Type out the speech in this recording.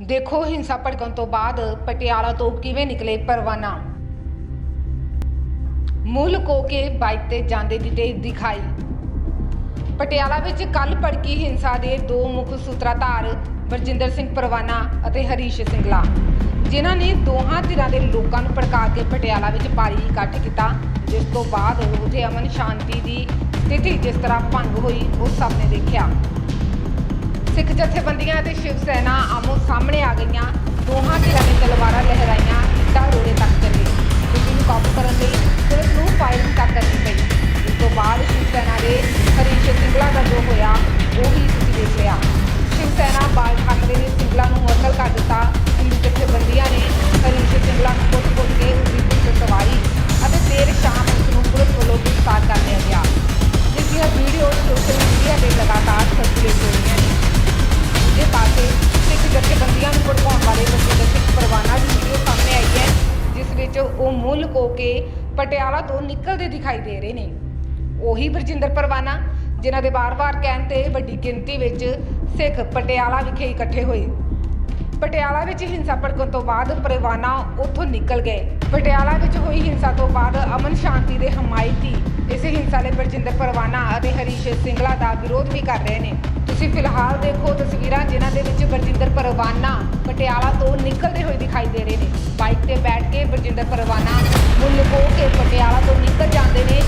ਦੇਖੋ ਹਿੰਸਾ ਭੜਕਣ ਤੋਂ ਬਾਅਦ ਪਟਿਆਲਾ ਤੋਂ ਕਿਵੇਂ ਨਿਕਲੇ ਪਰਵਾਨਾ। ਮੁੱਲ ਕੋ ਕੇ ਬਾਈਕ ਤੇ ਜਾਂਦੇ ਦਿੱਤੇ ਦਿਖਾਈ। ਪਟਿਆਲਾ ਵਿੱਚ ਕੱਲ ਭੜਕੀ ਹਿੰਸਾ ਦੇ ਦੋ ਮੁੱਖ ਸੂਤਰਧਾਰ ਵਰਜਿੰਦਰ ਸਿੰਘ ਪਰਵਾਨਾ ਅਤੇ ਹਰੀਸ਼ ਸਿੰਘਲਾ ਜਿਨ੍ਹਾਂ ਨੇ ਦੋਹਾਂ ਧਿਰਾਂ ਦੇ ਲੋਕਾਂ ਨੂੰ ਭੜਕਾ ਕੇ ਪਟਿਆਲਾ ਵਿੱਚ ਭਾਰੀ ਇਕੱਠ ਕੀਤਾ, ਜਿਸ ਤੋਂ ਬਾਅਦ ਉਥੇ ਅਮਨ ਸ਼ਾਂਤੀ ਦੀ ਸਥਿਤੀ ਜਿਸ ਤਰ੍ਹਾਂ ਭੰਗ ਹੋਈ, ਉਹ ਸਭ ਨੇ ਦੇਖਿਆ। ਸਿੱਖ ਜਥੇਬੰਦੀਆਂ ਅਤੇ ਸ਼ਿਵ ਸੈਨਾ ਆਮੋ ਸਾਹਮਣੇ ਆ ਗਈਆਂ। ਦੋਹਾਂ ਧਿਰਾਂ ਨੇ ਤਲਵਾਰਾਂ ਲਹਿਰਾਈਆਂ ਇੱਟਾਂ ਰੋੜੇ ਤੱਕ ਵਿੱਚ ਉਹ ਮੁੱਲ ਕੋ ਕੇ ਪਟਿਆਲਾ ਤੋਂ ਨਿਕਲਦੇ ਦਿਖਾਈ ਦੇ ਰਹੇ ਨੇ। ਉਹੀ ਵਰਜਿੰਦਰ ਪਰਵਾਨਾ, ਜਿਨ੍ਹਾਂ ਦੇ ਵਾਰ-ਵਾਰ ਕਹਿਣ ਤੇ ਵੱਡੀ ਗਿਣਤੀ ਵਿੱਚ ਸਿੱਖ ਪਟਿਆਲਾ ਵਿਖੇ ਇਕੱਠੇ ਹੋਏ। ਪਟਿਆਲਾ ਵਿੱਚ ਹਿੰਸਾ ਭੜਕਣ ਤੋਂ ਬਾਅਦ ਪਰਵਾਨਾ ਉੱਥੋਂ ਨਿਕਲ ਗਏ। ਪਟਿਆਲਾ ਵਿੱਚ ਹੋਈ ਹਿੰਸਾ ਤੋਂ ਬਾਅਦ ਅਮਨ ਸ਼ਾਂਤੀ ਦੇ ਹਮਾਇਤੀ ਇਸੇ ਹਿੰਸਾ ਲਈ ਬਰਜਿੰਦਰ ਪਰਵਾਨਾ ਅਤੇ ਹਰੀਸ਼ ਸਿੰਘਲਾ ਦਾ ਵਿਰੋਧ ਵੀ ਕਰ ਰਹੇ ਨੇ। ਤੁਸੀਂ ਫਿਲਹਾਲ ਦੇਖੋ ਤਸਵੀਰਾਂ ਜਿਨ੍ਹਾਂ ਦੇ ਵਿੱਚ ਵਰਜਿੰਦਰ ਪਰਵਾਨਾ ਪਟਿਆਲਾ ਤੋਂ ਨਿਕਲਦੇ ਹੋਏ ਦਿਖਾਈ ਦੇ ਰਹੇ ਨੇ। ਬਾਈਕ ਤੇ ਬੈਠ ਕੇ ਬਰਜਿੰਦਰ ਪਰਵਾਨਾ ਮੁੱਲ ਕੋ ਕੇ ਪਟਿਆਲਾ ਤੋਂ ਨਿਕਲ ਜਾਂਦੇ ਨੇ।